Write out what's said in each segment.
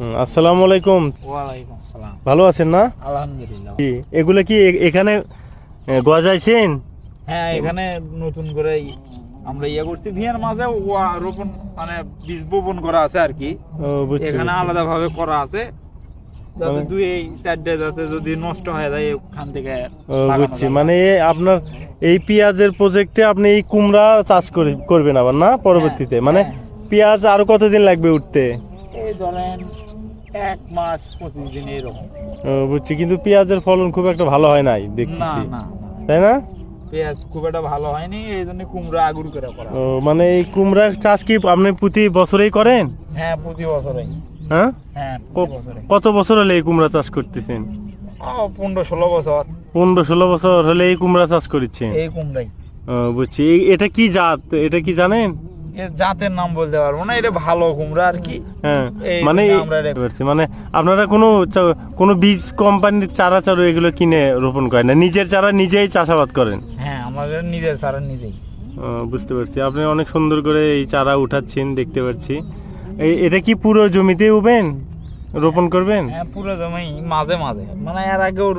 আসসালামু আলাইকুম। ওয়ালাইকুম ভালো আছেন না? আলহামদুলিল্লাহ। এগুলো কি এখানে গজাইছেন? হ্যাঁ এখানে নতুন করে আমরা ইয়ে করছি। ভিয়ার মাঝে রোপণ মানে বীজ বপন করা আছে আর কি। এখানে আলাদা ভাবে করা আছে। যাতে মানে- দুই এই সাইডে যাতে যদি নষ্ট হয়ে যায় ওখান থেকে বুঝছি। মানে আপনার এই পেঁয়াজের প্রজেক্টে আপনি এই কুমড়া চাষ করে করবেন আবার না পরবর্তীতে? মানে হ্যাঁ। পেঁয়াজ আরও কতদিন লাগবে উঠতে? এই ধরেন এক মাস পঁচিশ দিন এরকম। বুঝছি কিন্তু পেঁয়াজের ফলন খুব একটা ভালো হয় নাই না দেখতেছি। না না। তাই না? পেঁয়াজ খুব একটা ভালো হয়নি এই জন্য কুমড়া আগুর করে করা। ও মানে এই কুমড়া চাষ কি আপনি প্রতি বছরেই করেন? হ্যাঁ প্রতি বছরে হ্যাঁ? হ্যাঁ কত বছর হলে এই কুমড়া চাষ করতেছেন? পনেরো ষোলো বছর। পনেরো ষোলো বছর হলে এই কুমড়া চাষ করছেন? এই কুমড়াই। বুঝছি এটা কি জাত? এটা কি জানেন? এর জাতের নাম বলতে পারব না এটা ভালো কুমড়া আর কি। হ্যাঁ মানে। মানে আপনারা কোনো কোনো বীজ কোম্পানির চারা চারু এগুলো কিনে রোপণ করেন না নিজের চারা নিজেই চাষাবাদ করেন? হ্যাঁ আমাদের নিজের সারা নিজেই। বুঝতে পারছি। আপনি অনেক সুন্দর করে এই চারা উঠাচ্ছেন দেখতে পাচ্ছি। এটা কি পুরো জমিতে উবেন? রোপণ করবেন? হ্যাঁ পুরো জমি মাঝে মাঝে। মানে এর আগেও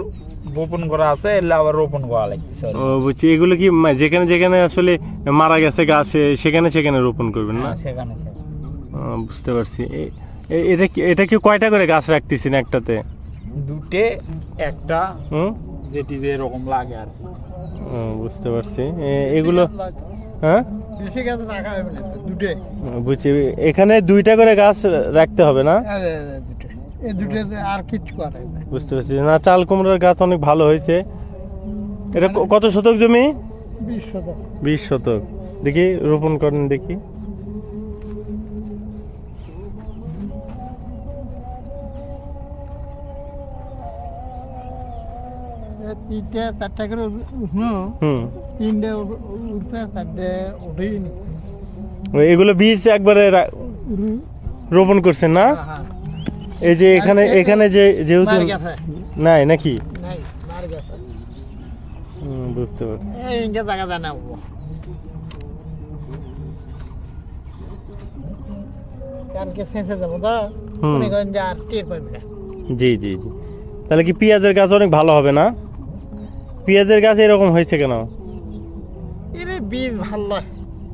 বপন করা আছে এলে আবার রোপণ করা লাগতেছে ও বুঝছি। এগুলো কি যেখানে যেখানে আসলে মারা গেছে গাছে সেখানে সেখানে রোপণ করবেন না? হ্যাঁ, সেখানে। বুঝতে পারছি। এটা কি এটা কি কয়টা করে গাছ রাখতেছেন একটাতে? দুটে একটা হুম? যেটি যেরকম লাগে আর। বুঝতে পারছি। এগুলো হ্যাঁ? বুঝছি। এখানে দুইটা করে গাছ রাখতে হবে না? দুটে আর কিচ্ছু করে না বুঝতে পারছি। না চাল কুমড়ার গাছ অনেক ভালো হয়েছে। এটা কত শতক জমি? বিশ শতক। বিশ শতক। দেখি রোপণ করেন দেখি। তিনটে চারটে করে হুম। তিনটে উঠতে চারটে উঠেই এগুলো বীজ একবারে রোপণ করছেন না? হ্যাঁ। এই যে এখানে এখানে যে যেহেতু নাই নাকি? বুঝতে পারছি। জি জি জি। তাহলে কি পেঁয়াজের গাছ অনেক ভালো হবে না? পেঁয়াজের গাছ এরকম হয়েছে কেন? বীজ ভালো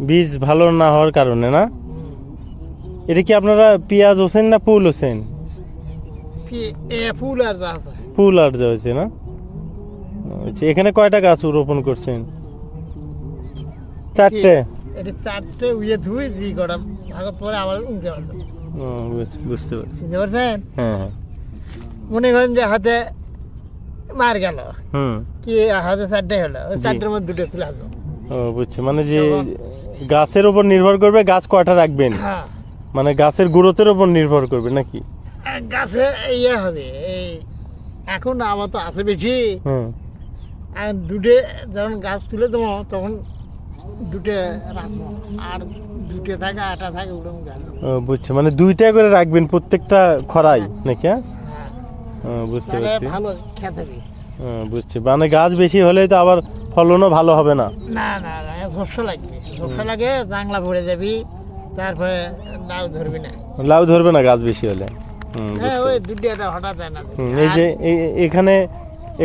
বীজ ভালো না হওয়ার কারণে না? এটা কি আপনারা পেঁয়াজ হোসেন না ফুল হোসেন ফুল আর যা আছে। ফুল আর যা হয়েছে না? আচ্ছা, এখানে কয়টা গাছ রোপণ করছেন? চারটে? এটা চারটে ধুই দি পরে আবার উঠে বুঝতে পারছি। বুঝতে পারছেন? হ্যাঁ হ্যাঁ। মনে করেন যে হাতে মার গেল হুম। কি হাতে চারটে হলো? ওই চারটের মধ্যে দুটো ও বুঝছি। মানে যে গাছের উপর নির্ভর করবে গাছ কয়টা রাখবেন? হ্যাঁ। মানে গাছের গ্রোথের উপর নির্ভর করবে নাকি? গাছে ইয়ে হবে এই এখন আমার তো আছে বেশি। হুম। আর দুটে যখন গাছ তুলে দেবো তখন দুটে রাখব আর দুটে থাকে আটা থাকে ওগুলো জানি মানে দুইটা করে রাখবেন প্রত্যেকটা খরাই নাকি হ্যাঁ? হ্যাঁ বুঝতে পারছি। ভালো খেতে বুঝছি। মানে গাছ বেশি হলে তো আবার ফলনও ভালো হবে না। না না না শস্য লাগবে। শস্য লাগে জাংলা ভরে যাবি তারপরে লাউ ধরবি না। লাউ ধরবে না গাছ বেশি হলে। হ্যাঁ ওই পারছি। হঠাৎ হয় না। এই যে এখানে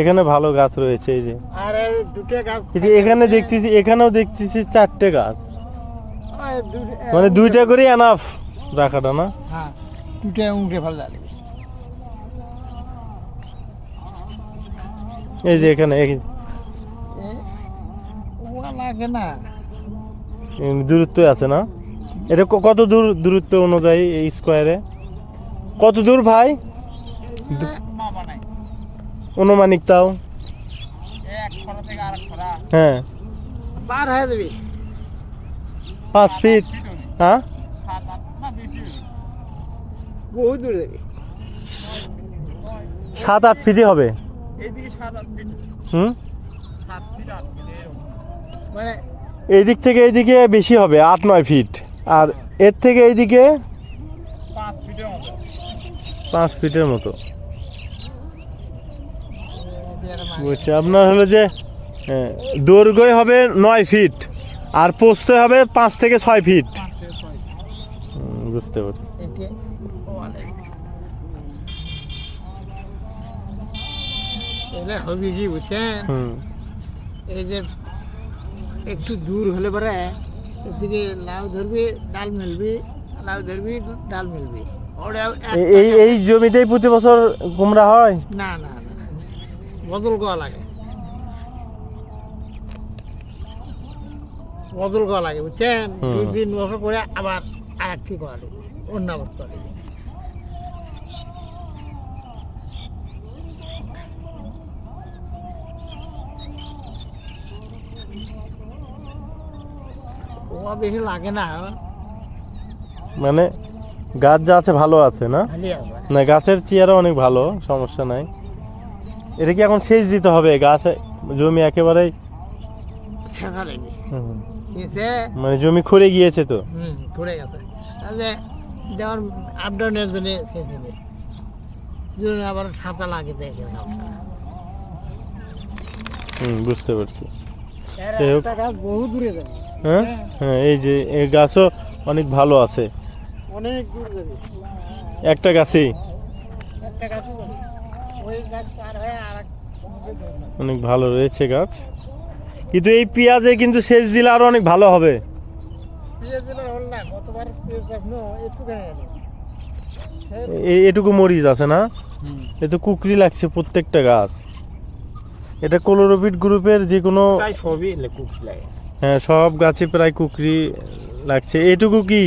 এখানে ভালো গাছ রয়েছে এই যে। আর দুটো গাছ এখানে দেখতেছি এখানেও দেখতেছি চারটে গাছ। মানে দুইটা করে এনাফ রাখাটা না? হ্যাঁ উঠে ফেল যাবে এই যে এখানে লাগে না। দূরত্ব আছে না? এটা কত দূর দূরত্ব অনুযায়ী এই স্কোয়ারে কত দূর ভাই? অনুমানিক তাও। হ্যাঁ। পার হয়ে যাবি। পাঁচ ফিট। হ্যাঁ। বহু দূর যাবি। সাত আট ফিটই হবে। হুম? মানে এই দিক থেকে এইদিকে বেশি হবে আট নয় ফিট। আর এর থেকে এইদিকে পাঁচ ফিটের মতো পাঁচ ফিটের মতো। বলছি আপনার হলো যে দৈর্ঘ্যই হবে নয় ফিট আর পোস্তে হবে পাঁচ থেকে ছয় ফিট। বুঝতে পারছি। হবে কি বুঝছেন? এই যে একটু দূর হলে পরে এদিকে লাউ ধরবি ডাল মিলবি লাউ ধরবি ডাল মিলবি। এই এই জমিতেই প্রতি বছর কুমড়া হয়? না না না বদল করা লাগে। বদল করা লাগে বুঝছেন? দুই তিন বছর পরে আবার আর একটি করা অন্য করা ও বেশি লাগে না মানে? গাছ যা আছে ভালো আছে না? না গাছের চেয়ারও অনেক ভালো সমস্যা নাই। এটা কি এখন সেচ দিতে হবে? গাছ জমি একেবারেই মানে জমি খুঁড়ে গিয়েছে তো? হুম গেছে। যেমন আপ ডাউনের জন্য সেখানে জন্য আবার ছাতা লাগে দেখে হুম বুঝতে পারছি। বহু দূরে হ্যাঁ? হ্যাঁ এই যে এই গাছও অনেক ভালো আছে। অনেক দূর যাবে একটা গাছ। ওই গাছ পার হয়ে আর অনেক ভালো রয়েছে গাছ। কিন্তু এই পেঁয়াজে কিন্তু সেচ দিলে আরও অনেক ভালো হবে। এটুকু মরিচ আছে না? এ তো কুকরি লাগছে প্রত্যেকটা গাছ। এটা কোলোরোপিড গ্রুপের যে কোনো সবই হ্যাঁ সব গাছে প্রায় কুকরি লাগছে। এটুকু কি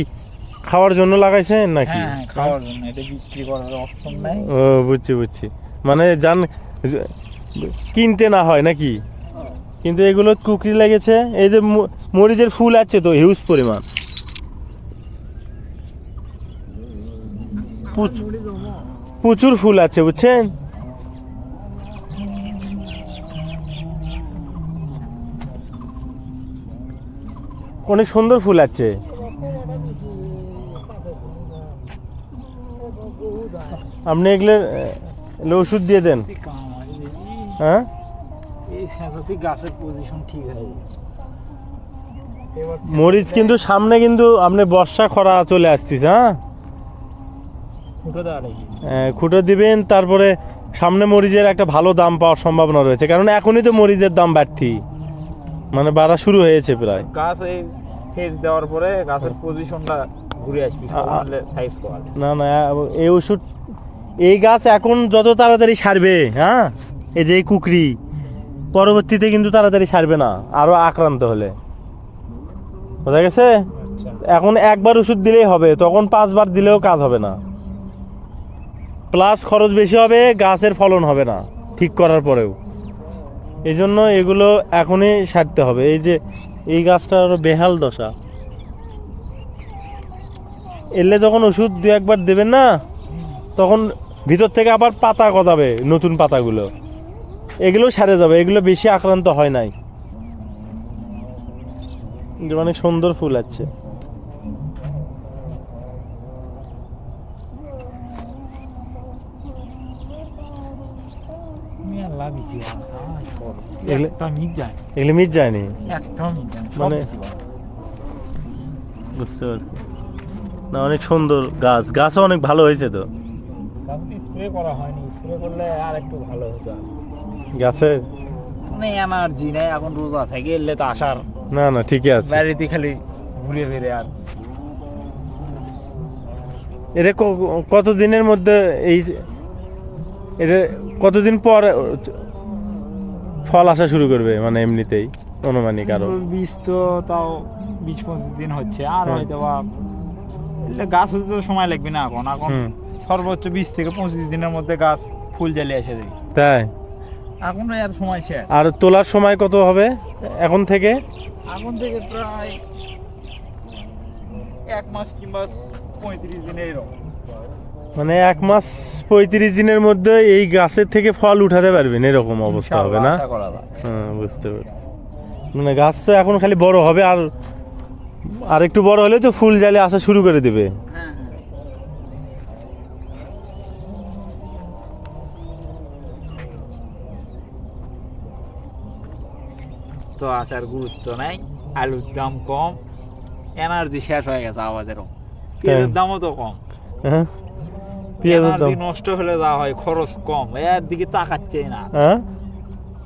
খাওয়ার জন্য লাগাইছেন নাকি? হ্যাঁ হ্যাঁ খাওয়ার জন্য। এটা বিক্রি করার অপশন নাই। ও বুঝছি বুঝছি। মানে জান কিনতে না হয় নাকি? কিন্তু এগুলো কুকরি লেগেছে। এই যে মরিচের ফুল আছে তো হিউজ পরিমাণ। প্রচুর ফুল আছে বুঝছেন? অনেক সুন্দর ফুল আছে। আপনি এগুলো এগুলো ওষুধ দিয়ে দেন। হ্যাঁ। এই গাছের পজিশন ঠিক হয়ে মরিচ কিন্তু সামনে কিন্তু আপনি বর্ষা খরা চলে আসতেছে হ্যাঁ? খুঁটো দিবেন তারপরে সামনে মরিচের একটা ভালো দাম পাওয়ার সম্ভাবনা রয়েছে। কারণ এখনই তো মরিচের দাম বাড়তি। মানে বাড়া শুরু হয়েছে প্রায়। গাছ এই সেচ দেওয়ার পরে গাছের পজিশনটা ঘুরে আসবে সাইজ না না এই ওষুধ এই গাছ এখন যত তাড়াতাড়ি সারবে হ্যাঁ? এই যে কুকরি পরবর্তীতে কিন্তু তাড়াতাড়ি সারবে না আরও আক্রান্ত হলে। বোঝা গেছে? আচ্ছা। এখন একবার ওষুধ দিলেই হবে তখন পাঁচবার দিলেও কাজ হবে না। প্লাস খরচ বেশি হবে গাছের ফলন হবে না ঠিক করার পরেও। এই জন্য এগুলো এখনই সারতে হবে। এই যে এই গাছটা আরও বেহাল দশা। এলে যখন ওষুধ দু একবার দেবেন না তখন ভিতর থেকে আবার পাতা গজাবে নতুন পাতাগুলো। এগুলো সারে যাবে, এগুলো বেশি আক্রান্ত হয় নাই। অনেক সুন্দর ফুল আছে। এগুলো- মানে- বুঝতে পারছি। না, অনেক সুন্দর গাছ। গাছও অনেক ভালো হয়েছে তো। স্প্রে করা হয়নি স্প্রে করলে আর একটু ভালো হতো। গাছে? মানে এনার্জি নেই এখন রোজা থেকে এলে তো আসার না না ঠিকই আছে। বাড়িতে খালি ঘুরে ফিরে আর। এটা কত দিনের মধ্যে এই এটা কতদিন পর ফল আসা শুরু করবে? মানে এমনিতেই অনুমানিক আরও। বীজ তো তাও বিশ পঁচিশ দিন হচ্ছে আর হয়তো বা গাছ হতে তো সময় লাগবে না এখন। এখন সর্বোচ্চ বিশ থেকে পঁচিশ দিনের মধ্যে গাছ ফুল জ্বালিয়ে এসে যাবে তাই? এখন আর সময় শেষ। আর তোলার সময় কত হবে এখন থেকে? এখন থেকে প্রায় এক মাস কিংবা পঁয়ত্রিশ দিন এইরকম মানে এক মাস পঁয়ত্রিশ দিনের মধ্যে এই গাছের থেকে ফল উঠাতে পারবেন এরকম অবস্থা হবে না? হ্যাঁ বুঝতে পারছি। মানে গাছ তো এখন খালি বড় হবে আর আর একটু বড় হলে তো ফুল জালে আসা শুরু করে দেবে। তো আসার গুরুত্ব নাই। আলুর দাম কম এনার্জি শেষ হয়ে গেছে আমাদেরও পেঁয়াজের দামও তো কম। হ্যাঁ? পেঁয়াজের দাম। নষ্ট হলে যা হয় খরচ কম। এর দিকে তাকাচ্ছে না। হ্যাঁ?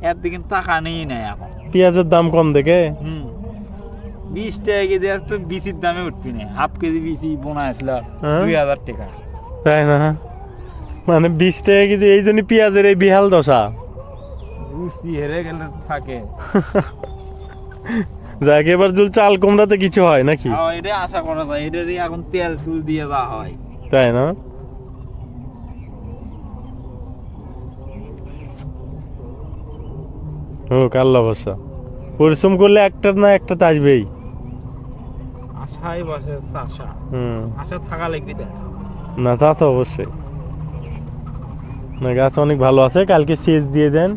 এর দিকে টাকা নেই এখন। পেঁয়াজের দাম কম দেখে? হুম। বিশ টাকা কেজি আর তো বিচির দামে উঠবি না। হাফ কেজি বিচি বোনা আসল হ্যাঁ? দুই হাজার টাকা। তাই না? মানে বিশ টাকা কেজি এই জন্য পেঁয়াজের এই বিহাল দশা। রুচি হেরে গেলে থাকে। যাক এবার জুল চাল কুমড়াতে কিছু হয় নাকি? এটা আশা করা যায় এটারই এখন তেল টুল দিয়ে যা হয়। তাই না? হোক আল্লাহ ভরসা। পরিশ্রম করলে একটা না একটা তো আসবেই। আশাই বসে আশা হুম। আশা থাকা লাগবে না তা তো অবশ্যই। না গাছ অনেক ভালো আছে কালকে সেচ দিয়ে দেন।